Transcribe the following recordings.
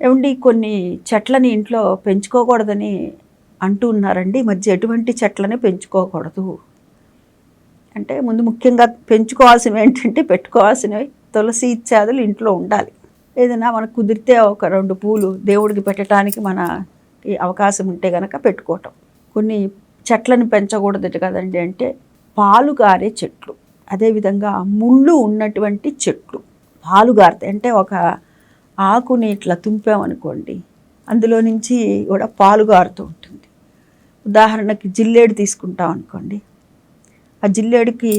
ఏమండి కొన్ని చెట్లని ఇంట్లో పెంచుకోకూడదని అంటూ ఉన్నారండి. ఈ మధ్య ఎటువంటి చెట్లని పెంచుకోకూడదు. అంటే ముందు ముఖ్యంగా పెంచుకోవాల్సినవి ఏంటంటే పెట్టుకోవాల్సినవి తులసి ఇత్యాదులు ఇంట్లో ఉండాలి. ఏదైనా మనకు కుదిరితే ఒక రెండు పూలు దేవుడికి పెట్టడానికి మన ఈ అవకాశం ఉంటే కనుక పెట్టుకోవటం. కొన్ని చెట్లను పెంచకూడదు కదండి అంటే పాలు గారే చెట్లు. అదేవిధంగా ముళ్ళు ఉన్నటువంటి చెట్లు. పాలు గారితే అంటే ఒక ఆకుని ఇట్లా తుంపామనుకోండి అందులో నుంచి కూడా పాలు గారుతూ ఉంటుంది. ఉదాహరణకి జిల్లేడు తీసుకుంటాం అనుకోండి ఆ జిల్లేడుకి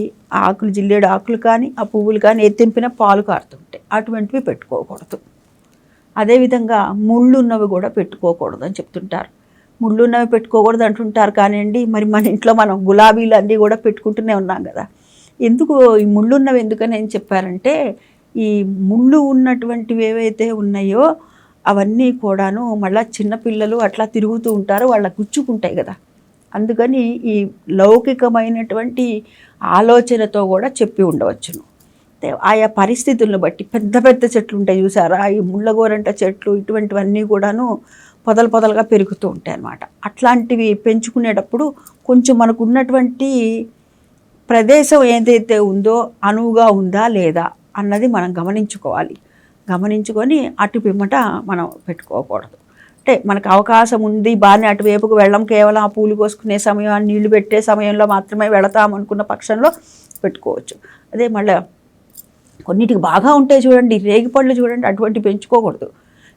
ఆకులు జిల్లేడు ఆకులు కానీ ఆ పువ్వులు కానీ ఏ తెంపినా పాలు కారుతుంటాయి అటువంటివి పెట్టుకోకూడదు. అదేవిధంగా ముళ్ళు ఉన్నవి కూడా పెట్టుకోకూడదు అని చెప్తుంటారు. ముళ్ళు ఉన్నవి పెట్టుకోకూడదు అంటుంటారు కానివ్వండి మరి మన ఇంట్లో మనం గులాబీలు అన్నీ కూడా పెట్టుకుంటూనే ఉన్నాం కదా. ఎందుకు ఈ ముళ్ళు ఉన్నవి ఎందుకని ఏం చెప్పారంటే ఈ ముళ్ళు ఉన్నటువంటివి ఏవైతే ఉన్నాయో అవన్నీ కూడాను మళ్ళీ చిన్నపిల్లలు అట్లా తిరుగుతూ ఉంటారు వాళ్ళ గుచ్చుకుంటాయి కదా. అందుకని ఈ లౌకికమైనటువంటి ఆలోచనతో కూడా చెప్పి ఉండవచ్చును. ఆయా పరిస్థితులను బట్టి పెద్ద పెద్ద చెట్లు ఉంటాయి చూసారా? ఈ ముళ్ళగోరంట చెట్లు ఇటువంటివన్నీ కూడాను పొదలు పొదలుగా పెరుగుతూ ఉంటాయి అన్నమాట అట్లాంటివి పెంచుకునేటప్పుడు కొంచెం మనకు ఉన్నటువంటి ప్రదేశం ఏదైతే ఉందో అనువుగా ఉందా లేదా అన్నది మనం గమనించుకోవాలి. గమనించుకొని అటు పిమ్మట మనం పెట్టుకోకూడదు. అంటే మనకు అవకాశం ఉంది బాగానే అటువైపుకు వెళ్ళం కేవలం ఆ పూలు కోసుకునే సమయం ఆ నీళ్ళు పెట్టే సమయంలో మాత్రమే వెళతాం అనుకున్న పక్షంలో పెట్టుకోవచ్చు. అదే మళ్ళీ కొన్నిటికి బాగా ఉంటాయి చూడండి రేగిపళ్ళు చూడండి అటువంటి పెంచుకోకూడదు.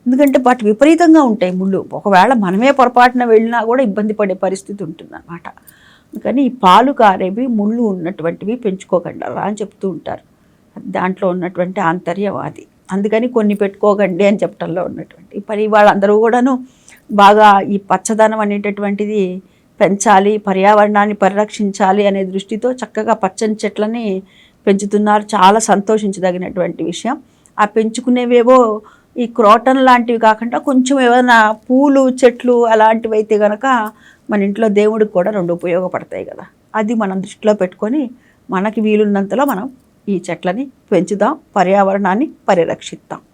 ఎందుకంటే వాటి విపరీతంగా ఉంటాయి ముళ్ళు. ఒకవేళ మనమే పొరపాటున వెళ్ళినా కూడా ఇబ్బంది పడే పరిస్థితి ఉంటుందన్నమాట. అందుకని ఈ పాలు కారేవి ముళ్ళు ఉన్నటువంటివి పెంచుకోకండి. అలా అని చెప్తూ ఉంటారు. దాంట్లో ఉన్నటువంటి ఆంతర్యవాది. అందుకని కొన్ని పెట్టుకోకండి అని చెప్పడంలో ఉన్నటువంటి. పని వాళ్ళందరూ కూడాను బాగా ఈ పచ్చదనం అనేటటువంటిది పెంచాలి పర్యావరణాన్ని పరిరక్షించాలి అనే దృష్టితో చక్కగా పచ్చని చెట్లని పెంచుతున్నారు. చాలా సంతోషించదగినటువంటి విషయం. ఆ పెంచుకునేవేవో ఈ క్రోటన్ లాంటివి కాకుండా కొంచెం ఏమైనా పూలు చెట్లు అలాంటివి అయితే కనుక మన ఇంట్లో దేవుడికి కూడా రెండు ఉపయోగపడతాయి కదా. అది మనం దృష్టిలో పెట్టుకొని మనకి వీలున్నంతలో మనం ఈ చెట్లని పెంచుదాం పర్యావరణాన్ని పరిరక్షిద్దాం.